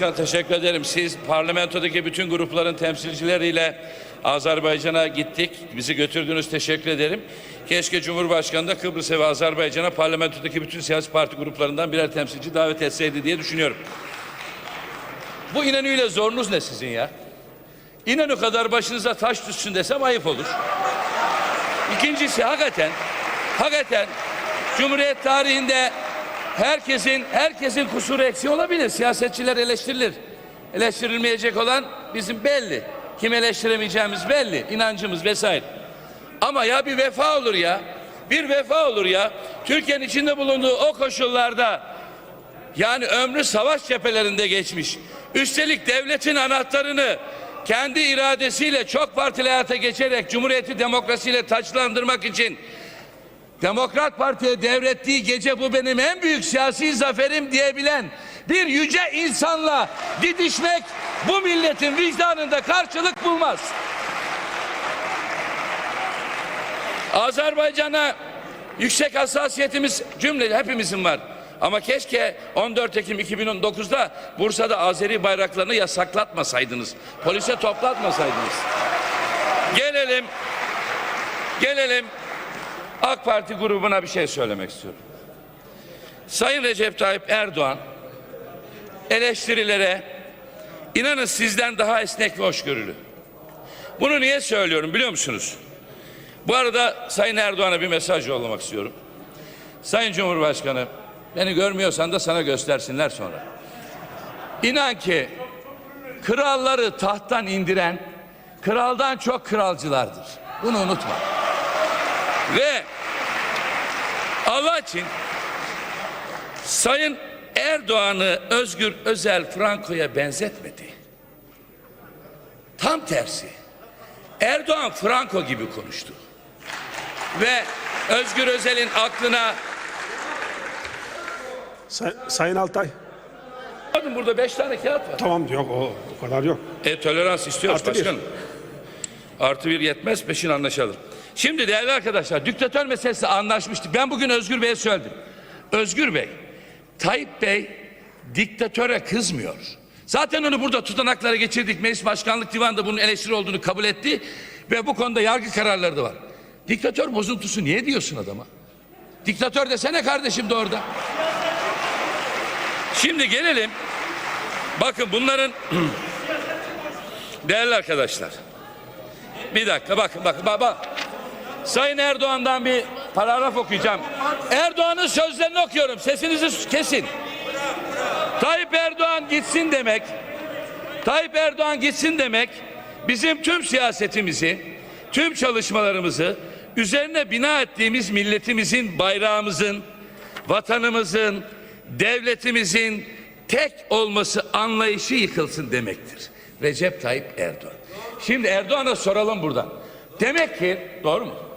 Cumhurbaşkanı teşekkür ederim. Siz parlamentodaki bütün grupların temsilcileriyle Azerbaycan'a gittik. Bizi götürdünüz teşekkür ederim. Keşke Cumhurbaşkanı da Kıbrıs'a ve Azerbaycan'a parlamentodaki bütün siyasi parti gruplarından birer temsilci davet etseydi diye düşünüyorum. Bu İnönü'yle zorunuz ne sizin ya? İnönü kadar başınıza taş düşsün desem ayıp olur. İkincisi hakikaten, hakikaten Cumhuriyet tarihinde herkesin herkesin kusuru eksiği olabilir. Siyasetçiler eleştirilir. Eleştirilmeyecek olan bizim belli. Kim eleştiremeyeceğimiz belli. inancımız vesaire. Ama ya bir vefa olur ya. Bir vefa olur ya. Türkiye'nin içinde bulunduğu o koşullarda yani ömrü savaş cephelerinde geçmiş. Üstelik devletin anahtarını kendi iradesiyle çok partili hayata geçerek Cumhuriyeti demokrasiyle taçlandırmak için Demokrat Parti'ye devrettiği gece bu benim en büyük siyasi zaferim diyebilen bir yüce insanla didişmek bu milletin vicdanında karşılık bulmaz. Azerbaycan'a yüksek hassasiyetimiz cümle hepimizin var. Ama keşke 14 Ekim 2009'da Bursa'da Azeri bayraklarını yasaklatmasaydınız. Polise toplatmasaydınız. Gelelim gelelim AK Parti grubuna bir şey söylemek istiyorum. Sayın Recep Tayyip Erdoğan eleştirilere inanın sizden daha esnek ve hoşgörülü. Bunu niye söylüyorum biliyor musunuz? Bu arada Sayın Erdoğan'a bir mesaj yollamak istiyorum. Sayın Cumhurbaşkanı beni görmüyorsan da sana göstersinler sonra. İnan ki kralları tahttan indiren kraldan çok kralcılardır. Bunu unutma. Ve Allah için Sayın Erdoğan'ı Özgür Özel Franco'ya benzetmedi. Tam tersi. Erdoğan Franco gibi konuştu. Ve Özgür Özel'in aklına Say- Sayın Altay. bakın burada beş tane kağıt var. Tamam yok o, o kadar yok. E, tolerans istiyoruz Artı bir. başkanım. Artı bir yetmez peşin anlaşalım. Şimdi değerli arkadaşlar diktatör meselesi anlaşmıştık. Ben bugün Özgür Bey'e söyledim. Özgür Bey, Tayyip Bey diktatöre kızmıyor. Zaten onu burada tutanaklara geçirdik. Meclis Başkanlık Divanı'nda bunun eleştiri olduğunu kabul etti. Ve bu konuda yargı kararları da var. Diktatör bozuntusu niye diyorsun adama? Diktatör desene kardeşim de orada. Şimdi gelelim. Bakın bunların değerli arkadaşlar. Bir dakika bakın bakın baba. Sayın Erdoğan'dan bir paragraf okuyacağım. Erdoğan'ın sözlerini okuyorum. Sesinizi kesin. Tayyip Erdoğan gitsin demek. Tayyip Erdoğan gitsin demek bizim tüm siyasetimizi, tüm çalışmalarımızı üzerine bina ettiğimiz milletimizin, bayrağımızın, vatanımızın, devletimizin tek olması anlayışı yıkılsın demektir. Recep Tayyip Erdoğan. Şimdi Erdoğan'a soralım buradan. Demek ki doğru mu?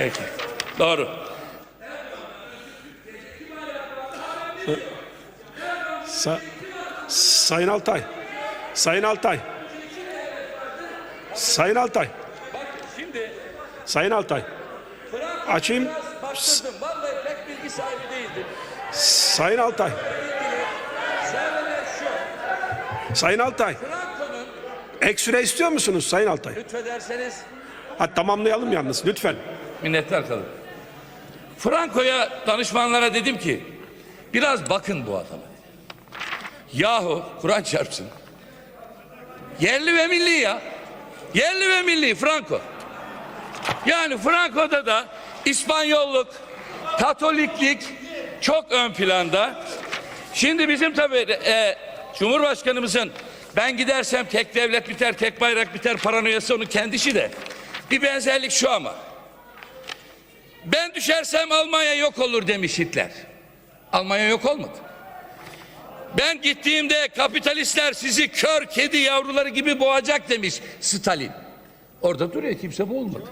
Peki. Doğru. Sa- Sayın Altay. Sayın Altay. Sayın Altay. Şimdi Sayın Altay. Açayım. Vallahi pek bilgi sahibi değildim. Sayın Altay. Sayın Altay. Ek süre istiyor musunuz Sayın Altay? lütfederseniz Ha, tamamlayalım yalnız lütfen. Minnettar kalın. Franco'ya danışmanlara dedim ki biraz bakın bu adama. Yahu Kur'an çarpsın. Yerli ve milli ya. Yerli ve milli Franco. Yani Franco'da da İspanyolluk, Katoliklik çok ön planda. Şimdi bizim tabii e, Cumhurbaşkanımızın ben gidersem tek devlet biter, tek bayrak biter paranoyası onun kendisi de. Bir benzerlik şu ama. Ben düşersem Almanya yok olur demiş Hitler. Almanya yok olmadı. Ben gittiğimde kapitalistler sizi kör kedi yavruları gibi boğacak demiş Stalin. Orada duruyor kimse boğulmadı.